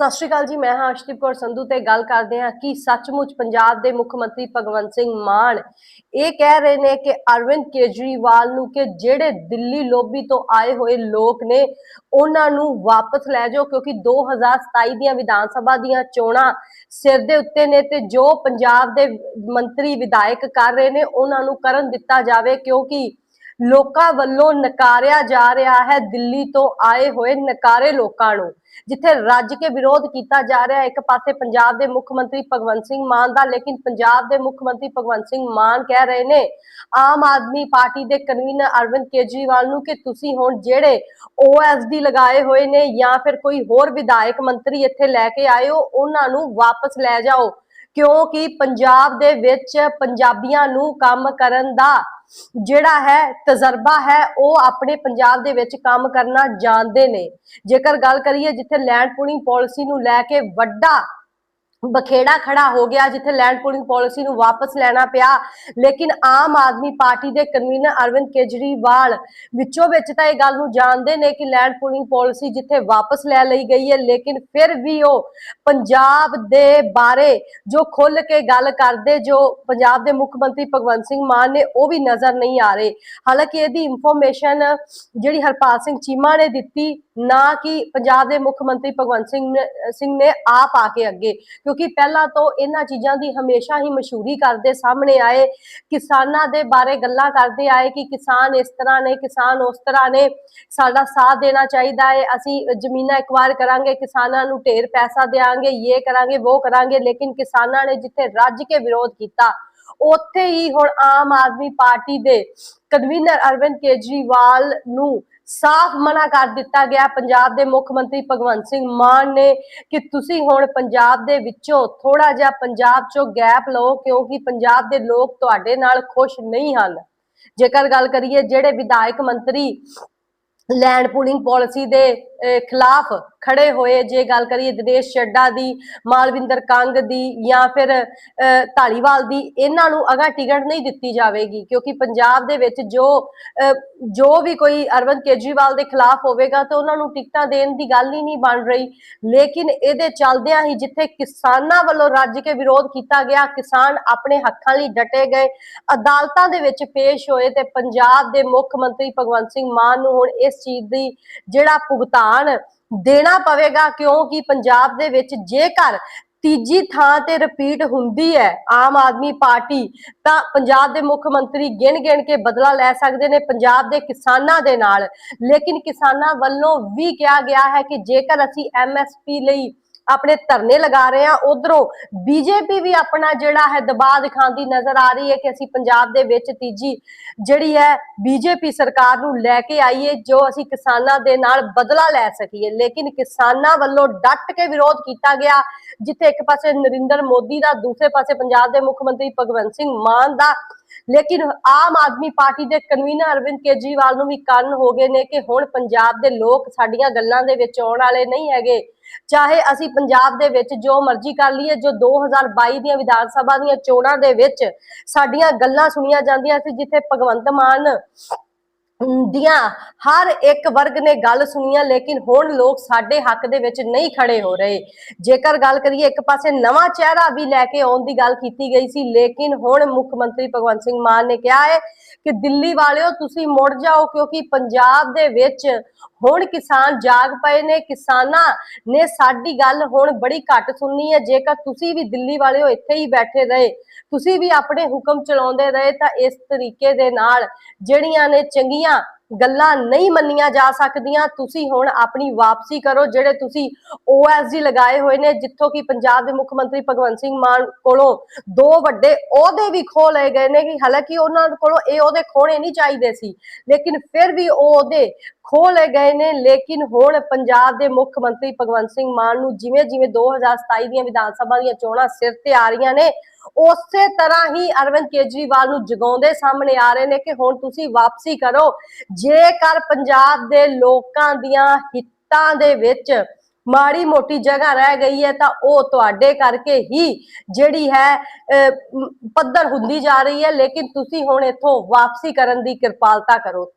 ਸਤਿ ਸ਼੍ਰੀ ਅਕਾਲ ਜੀ, ਮੈਂ ਹਾਂ ਅਰਸ਼ਦੀਪ ਕੌਰ ਸੰਧੂ ਤੇ ਗੱਲ ਕਰਦੇ ਹਾਂ ਕਿ ਸੱਚਮੁੱਚ ਪੰਜਾਬ ਦੇ ਮੁੱਖ ਮੰਤਰੀ ਭਗਵੰਤ ਸਿੰਘ ਮਾਨ ਇਹ ਕਹਿ ਰਹੇ ਨੇ ਕਿ ਅਰਵਿੰਦ ਕੇਜਰੀਵਾਲ ਨੂੰ ਕਿ ਜਿਹੜੇ ਦਿੱਲੀ ਲੋਬੀ ਤੋਂ ਆਏ ਹੋਏ ਲੋਕ ਨੇ, ਉਹਨਾਂ ਨੂੰ ਵਾਪਸ ਲੈ ਜਾਓ ਕਿਉਂਕਿ 2027 ਦੀਆਂ ਵਿਧਾਨ ਸਭਾ ਦੀਆਂ ਚੋਣਾਂ ਸਿਰ ਦੇ ਉੱਤੇ ਨੇ ਤੇ ਜੋ ਪੰਜਾਬ ਦੇ ਮੰਤਰੀ ਵਿਧਾਇਕ ਕਰ ਰਹੇ ਨੇ, ਉਹਨਾਂ ਨੂੰ ਕਰਨ ਦਿੱਤਾ ਜਾਵੇ ਕਿਉਂਕਿ ਲੋਕਾਂ ਵੱਲੋਂ ਨਕਾਰਿਆ ਜਾ ਰਿਹਾ ਹੈ, ਦਿੱਲੀ ਤੋਂ ਆਏ ਹੋਏ ਨਕਾਰੇ ਲੋਕਾਂ ਨੂੰ, ਜਿੱਥੇ ਰੱਜ ਕੇ ਵਿਰੋਧ ਕੀਤਾ ਜਾ ਰਿਹਾ ਇੱਕ ਪਾਸੇ ਪੰਜਾਬ ਦੇ ਮੁੱਖ ਮੰਤਰੀ ਭਗਵੰਤ ਸਿੰਘ ਮਾਨ ਦਾ, ਲੇਕਿਨ ਪੰਜਾਬ ਦੇ ਮੁੱਖ ਮੰਤਰੀ ਭਗਵੰਤ ਸਿੰਘ ਮਾਨ ਕਹਿ ਰਹੇ ਨੇ, ਆਮ ਆਦਮੀ ਪਾਰਟੀ ਦੇ ਕਨਵੀਨਰ ਅਰਵਿੰਦ ਕੇਜਰੀਵਾਲ ਨੂੰ ਕਿ ਤੁਸੀਂ ਹੁਣ ਜਿਹੜੇ ਓਐਸਡੀ ਲਗਾਏ ਹੋਏ ਨੇ ਜਾਂ ਫਿਰ ਕੋਈ ਹੋਰ ਵਿਧਾਇਕ ਮੰਤਰੀ ਇੱਥੇ ਲੈ ਕੇ ਆਏ ਹੋ, ਉਹਨਾਂ ਨੂੰ ਵਾਪਸ ਲੈ ਜਾਓ। ਕਿਉਂਕਿ ਪੰਜਾਬ ਦੇ ਵਿੱਚ ਪੰਜਾਬੀਆਂ ਨੂੰ ਕੰਮ ਕਰਨ ਦਾ ਜਿਹੜਾ ਹੈ ਤਜਰਬਾ ਹੈ, ਉਹ ਆਪਣੇ ਪੰਜਾਬ ਦੇ ਵਿੱਚ ਕੰਮ ਕਰਨਾ ਜਾਣਦੇ ਨੇ। ਜੇਕਰ ਗੱਲ ਕਰੀਏ ਜਿੱਥੇ ਲੈਂਡ ਪੂਲਿੰਗ ਪਾਲਿਸੀ ਨੂੰ ਲੈ ਕੇ ਵੱਡਾ ਬਖੇੜਾ ਖੜਾ ਹੋ ਗਿਆ ਜਿੱਥੇ ਲੈਂਡ ਪੂਲਿੰਗ ਪਾਲਿਸੀ ਨੂੰ ਵਾਪਸ ਲੈਣਾ ਪਿਆ। ਲੇਕਿਨ ਆਮ ਆਦਮੀ ਪਾਰਟੀ ਦੇ ਕਨਵੀਨਰ ਅਰਵਿੰਦ ਕੇਜਰੀਵਾਲ ਵਿੱਚੋਂ ਵਿੱਚ ਤਾਂ ਇਹ ਗੱਲ ਨੂੰ ਜਾਣਦੇ ਨੇ ਕਿ ਲੈਂਡ ਪੂਲਿੰਗ ਪਾਲਿਸੀ ਜਿੱਥੇ ਵਾਪਸ ਲੈ ਲਈ ਗਈ ਹੈ, ਲੇਕਿਨ ਫਿਰ ਵੀ ਉਹ ਪੰਜਾਬ ਦੇ ਬਾਰੇ ਜੋ ਖੁੱਲ ਕੇ ਗੱਲ ਕਰਦੇ, ਜੋ ਪੰਜਾਬ ਦੇ ਮੁੱਖ ਮੰਤਰੀ ਭਗਵੰਤ ਸਿੰਘ ਮਾਨ ਨੇ, ਉਹ ਵੀ ਨਜ਼ਰ ਨਹੀਂ ਆ ਰਹੇ। ਹਾਲਾਂਕਿ ਇਹਦੀ ਇਨਫੋਰਮੇਸ਼ਨ ਜਿਹੜੀ ਹਰਪਾਲ ਸਿੰਘ ਚੀਮਾ ਨੇ ਦਿੱਤੀ ਨਾ ਕਿ ਪੰਜਾਬ ਦੇ ਮੁੱਖ ਮੰਤਰੀ ਭਗਵੰਤ ਸਿੰਘ ਨੇ- ਸਿੰਘ ਨੇ ਆਪ ਆ ਕੇ ਅੱਗੇ, ਕਿਉਂਕਿ ਪਹਿਲਾਂ ਤੋਂ ਇਹਨਾਂ ਚੀਜ਼ਾਂ ਦੀ ਹਮੇਸ਼ਾ ਹੀ ਮਸ਼ਹੂਰੀ ਕਰਦੇ ਸਾਹਮਣੇ ਆਏ, ਕਿਸਾਨਾਂ ਦੇ ਬਾਰੇ ਗੱਲਾਂ ਕਰਦੇ ਆਏ ਕਿ ਕਿਸਾਨ ਇਸ ਤਰ੍ਹਾਂ ਨੇ, ਕਿਸਾਨ ਉਸ ਤਰ੍ਹਾਂ ਨੇ, ਸਾਡਾ ਸਾਥ ਦੇਣਾ ਚਾਹੀਦਾ ਹੈ, ਅਸੀਂ ਜ਼ਮੀਨਾਂ ਇਕਵਾਰ ਕਰਾਂਗੇ, ਕਿਸਾਨਾਂ ਨੂੰ ਢੇਰ ਪੈਸਾ ਦੇਾਂਗੇ ਇਹ ਕਰਾਂਗੇ ਉਹ ਕਰਾਂਗੇ, ਲੇਕਿਨ ਕਿਸਾਨਾਂ ਨੇ ਜਿੱਥੇ ਰੱਜ ਕੇ ਵਿਰੋਧ ਕੀਤਾ ਉੱਥੇ ਹੀ ਹੁਣ ਆਮ ਆਦਮੀ ਪਾਰਟੀ ਦੇ ਕਨਵੀਨਰ ਅਰਵਿੰਦ ਕੇਜਰੀਵਾਲ ਨੂੰ ਸਾਫ਼ ਮਨਾ ਕਰ ਦਿੱਤਾ ਗਿਆ। ਪੰਜਾਬ ਦੇ ਮੁੱਖ ਮੰਤਰੀ ਭਗਵੰਤ ਸਿੰਘ ਮਾਨ ਨੇ ਕਿ ਤੁਸੀਂ ਹੁਣ ਪੰਜਾਬ ਦੇ ਵਿੱਚੋਂ ਥੋੜਾ ਜਿਹਾ ਪੰਜਾਬ ਚੋਂ ਗੈਪ ਲਓ, ਕਿਉਂਕਿ ਪੰਜਾਬ ਦੇ ਲੋਕ ਤੁਹਾਡੇ ਨਾਲ ਖੁਸ਼ ਨਹੀਂ ਹਨ। ਜੇਕਰ ਗੱਲ ਕਰੀਏ ਜਿਹੜੇ ਵਿਧਾਇਕ ਮੰਤਰੀ ਲੈਂਡ ਪੂਲਿੰਗ ਪਾਲਿਸੀ ਦੇ ਖਿਲਾਫ ਖੜੇ ਹੋਏ ਜੇ ਗੱਲ ਕਰੀਏ ਦਿਨੇਸ਼ ਚੱਡਾ ਦੀ ਮਾਲਵਿੰਦਰ ਕੰਗ ਦੀ ਜਾਂ ਫਿਰ ਅਹ, ਢਾਲੀਵਾਲ ਦੀ ਇਹਨਾਂ ਨੂੰ ਅਗਾ ਟਿਕਟ ਨਹੀਂ ਦਿੱਤੀ ਜਾਵੇਗੀ ਕਿਉਂਕਿ ਪੰਜਾਬ ਦੇ ਵਿੱਚ ਜੋ ਜੋ ਵੀ ਕੋਈ ਅਰਵਿੰਦ ਕੇਜਰੀਵਾਲ ਦੇ ਖਿਲਾਫ ਹੋਵੇਗਾ ਤਾਂ ਉਹਨਾਂ ਨੂੰ ਟਿਕਟਾਂ ਦੇਣ ਦੀ ਗੱਲ ਹੀ ਨਹੀਂ ਬਣ ਰਹੀ। ਲੇਕਿਨ ਇਹਦੇ ਚੱਲਦਿਆਂ ਹੀ ਜਿੱਥੇ ਕਿਸਾਨਾਂ ਵੱਲੋਂ ਰੱਜ ਕੇ ਵਿਰੋਧ ਕੀਤਾ ਗਿਆ ਕਿਸਾਨ ਆਪਣੇ ਹੱਕਾਂ ਲਈ ਡਟੇ ਗਏ ਅਦਾਲਤਾਂ ਦੇ ਵਿੱਚ ਪੇਸ਼ ਹੋਏ ਤੇ ਪੰਜਾਬ ਦੇ ਮੁੱਖ ਮੰਤਰੀ ਭਗਵੰਤ ਸਿੰਘ ਮਾਨ ਨੂੰ ਹੁਣ ਇਸ ਚੀਜ਼ ਦੀ ਜਿਹੜਾ ਭੁਗਤਾਨ ਦੇਣਾ ਪਵੇਗਾ ਕਿਉਂਕਿ ਪੰਜਾਬ ਦੇ ਵਿੱਚ ਜੇਕਰ ਤੀਜੀ ਥਾਂ ਤੇ ਰਿਪੀਟ ਹੁੰਦੀ ਹੈ ਆਮ ਆਦਮੀ ਪਾਰਟੀ, ਤਾਂ ਪੰਜਾਬ ਦੇ ਮੁੱਖ ਮੰਤਰੀ ਗਿਣ ਗਿਣ ਕੇ ਬਦਲਾ ਲੈ ਸਕਦੇ ਨੇ ਪੰਜਾਬ ਦੇ ਕਿਸਾਨਾਂ ਦੇ ਨਾਲ। ਲੇਕਿਨ ਕਿਸਾਨਾਂ ਵੱਲੋਂ ਵੀ ਕਿਹਾ ਗਿਆ ਹੈ ਕਿ ਜੇਕਰ ਅਸੀਂ ਐਮਐਸਪੀ ਲਈ ਆਪਣੇ ਧਰਨੇ ਲਗਾ ਰਹੇ ਹਾਂ। ਉਧਰੋਂ ਬੀਜੇਪੀ ਵੀ ਆਪਣਾ ਜਿਹੜਾ ਹੈ ਦਬਾਅ ਦਿਖਾਉਂਦੀ ਨਜ਼ਰ ਆ ਰਹੀ ਹੈ ਕਿ ਅਸੀਂ ਪੰਜਾਬ ਦੇ ਵਿੱਚ ਤੀਜੀ ਜਿਹੜੀ ਹੈ ਬੀਜੇਪੀ ਸਰਕਾਰ ਨੂੰ ਲੈ ਕੇ ਆਈਏ, ਜੋ ਅਸੀਂ ਕਿਸਾਨਾਂ ਦੇ ਨਾਲ ਬਦਲਾ ਲੈ ਸਕੀਏ। ਲੇਕਿਨ ਕਿਸਾਨਾਂ ਵੱਲੋਂ ਡਟ ਕੇ ਵਿਰੋਧ ਕੀਤਾ ਗਿਆ, ਜਿੱਥੇ ਇੱਕ ਪਾਸੇ ਨਰਿੰਦਰ ਮੋਦੀ ਦਾ, ਦੂਸਰੇ ਪਾਸੇ ਪੰਜਾਬ ਦੇ ਮੁੱਖ ਮੰਤਰੀ ਭਗਵੰਤ ਸਿੰਘ ਮਾਨ ਦਾ। ਲੇਕਿਨ ਆਮ ਆਦਮੀ ਪਾਰਟੀ ਦੇ ਕਨਵੀਨਰ ਅਰਵਿੰਦ ਕੇਜਰੀਵਾਲ ਨੂੰ ਵੀ ਕੰਨ ਹੋ ਗਏ ਨੇ ਕਿ ਹੁਣ ਪੰਜਾਬ ਦੇ ਲੋਕ ਸਾਡੀਆਂ ਗੱਲਾਂ ਦੇ ਵਿੱਚ ਆਉਣ ਵਾਲੇ ਨਹੀਂ ਹੈਗੇ। ਚਾਹੇ ਅਸੀਂ ਪੰਜਾਬ ਦੇ ਵਿੱਚ ਜੋ ਮਰਜ਼ੀ ਕਰ ਲਈਏ, ਜੋ 2022 ਦੀਆਂ ਵਿਧਾਨ ਸਭਾ ਦੀਆਂ ਚੋਣਾਂ ਦੇ ਵਿੱਚ ਸਾਡੀਆਂ ਗੱਲਾਂ ਸੁਣੀਆਂ ਜਾਂਦੀਆਂ ਸੀ, ਜਿੱਥੇ ਭਗਵੰਤ ਮਾਨ ਦੀਆਂ ਹਰ ਇੱਕ ਵਰਗ ਨੇ ਗੱਲ ਸੁਣੀਆਂ, ਲੇਕਿਨ ਹੁਣ ਲੋਕ ਸਾਡੇ ਹੱਕ ਦੇ ਵਿੱਚ ਨਹੀਂ ਖੜੇ ਹੋ ਰਹੇ। ਜੇਕਰ ਗੱਲ ਕਰੀਏ, ਇੱਕ ਪਾਸੇ ਨਵਾਂ ਚਿਹਰਾ ਵੀ ਲੈ ਕੇ ਆਉਣ ਦੀ ਗੱਲ ਕੀਤੀ ਗਈ ਸੀ, ਲੇਕਿਨ ਹੁਣ ਮੁੱਖ ਮੰਤਰੀ ਭਗਵੰਤ ਸਿੰਘ ਮਾਨ ਨੇ ਕਿਹਾ ਹੈ ਕਿ ਦਿੱਲੀ ਵਾਲਿਓ, ਤੁਸੀਂ ਮੁੜ ਜਾਓ, ਕਿਉਂਕਿ ਪੰਜਾਬ ਦੇ ਵਿੱਚ ਹੁਣ ਕਿਸਾਨ ਜਾਗ ਪਏ ਨੇ। ਕਿਸਾਨਾਂ ਨੇ ਸਾਡੀ ਗੱਲ ਹੁਣ ਬੜੀ ਘੱਟ ਸੁਣਨੀ ਹੈ। ਜੇਕਰ ਤੁਸੀਂ ਵੀ ਦਿੱਲੀ ਵਾਲਿਓ ਇੱਥੇ ਹੀ ਬੈਠੇ ਰਹੇ, ਤੁਸੀਂ ਵੀ ਆਪਣੇ ਹੁਕਮ ਚਲਾਉਂਦੇ ਰਹੇ, ਤਾਂ ਇਸ ਤਰੀਕੇ ਦੇ ਨਾਲ ਜਿਹੜੀਆਂ ਨੇ ਚੰਗੀਆਂ ਗੱਲਾਂ ਨਹੀਂ ਮੰਨੀਆਂ ਜਾ ਸਕਦੀਆਂ, ਤੁਸੀਂ ਹੁਣ ਆਪਣੀ ਵਾਪਸੀ ਕਰੋ, ਜਿਹੜੇ ਤੁਸੀਂ ਓਐਸਡੀ ਲਗਾਏ ਹੋਏ ਨੇ, ਜਿੱਥੋਂ ਕਿ ਪੰਜਾਬ ਦੇ ਮੁੱਖ ਮੰਤਰੀ ਭਗਵੰਤ ਸਿੰਘ ਮਾਨ ਕੋਲੋਂ ਦੋ ਵੱਡੇ ਅਹੁਦੇ ਵੀ ਖੋਹ ਲਏ ਗਏ ਨੇ ਕਿ ਹਾਲਾਂਕਿ ਉਹਨਾਂ ਕੋਲੋਂ ਇਹ ਅਹੁਦੇ ਖੋਣੇ ਨਹੀਂ ਚਾਹੀਦੇ ਸੀ, ਲੇਕਿਨ ਫਿਰ ਵੀ ਉਹ ਅਹੁਦੇ ਖੋਹ ਲਏ ਗਏ ਨੇ, ਲੇਕਿਨ ਹੁਣ ਪੰਜਾਬ ਦੇ ਮੁੱਖ ਮੰਤਰੀ ਭਗਵੰਤ ਸਿੰਘ ਮਾਨ ਨੂੰ ਜਿਵੇਂ ਜਿਵੇਂ 2027 ਦੀਆਂ ਵਿਧਾਨ ਸਭਾ ਦੀਆਂ ਚੋਣਾਂ ਸਿਰ ਤੇ ਆ ਰਹੀਆਂ ਨੇ ਉਸੇ ਤਰ੍ਹਾਂ ਹੀ ਅਰਵਿੰਦ ਕੇਜਰੀਵਾਲ ਨੂੰ ਜਗਾਉਂਦੇ ਸਾਹਮਣੇ ਆ ਰਹੇ ਨੇ ਕਿ ਹੁਣ ਤੁਸੀਂ ਵਾਪਸੀ ਕਰੋ। ਜੇਕਰ ਪੰਜਾਬ ਦੇ ਲੋਕਾਂ ਦੀਆਂ ਹਿੱਤਾਂ ਦੇ ਵਿੱਚ ਮਾੜੀ ਮੋਟੀ ਜਗ੍ਹਾ ਰਹਿ ਗਈ ਹੈ ਤਾਂ ਉਹ ਤੁਹਾਡੇ ਕਰਕੇ ਹੀ ਜਿਹੜੀ ਹੈ ਅਹ, ਪੱਧਰ ਹੁੰਦੀ ਜਾ ਰਹੀ ਹੈ ਲੇਕਿਨ ਤੁਸੀਂ ਹੁਣ ਇੱਥੋਂ ਵਾਪਸੀ ਕਰਨ ਦੀ ਕਿਰਪਾਲਤਾ ਕਰੋ।